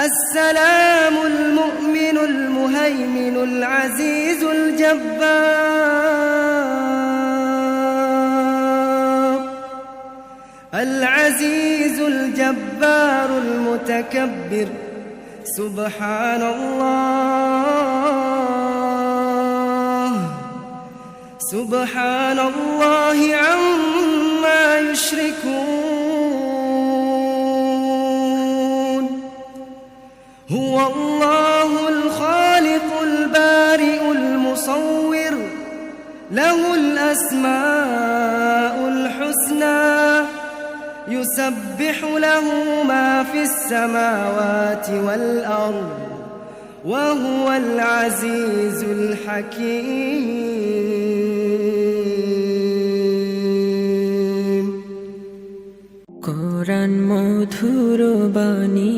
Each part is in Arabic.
السلام المؤمن المهيمن العزيز الجبار. العزيز الجبار المتكبر. سبحان الله. سبحان الله عما يشركون. هو الله الخالق البارئ المصور له الأسماء الحسنى يسبح له ما في السماوات والأرض وهو العزيز الحكيم কোরআন মধুর বাণী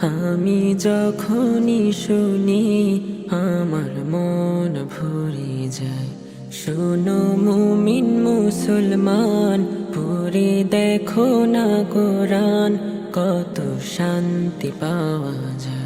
আমি যখনই শুনি, আমার মন ভরে যায়। শোনো মুমিন মুসলমান, পড়ে দেখো না কোরআন, কত শান্তি পাওয়া যায়।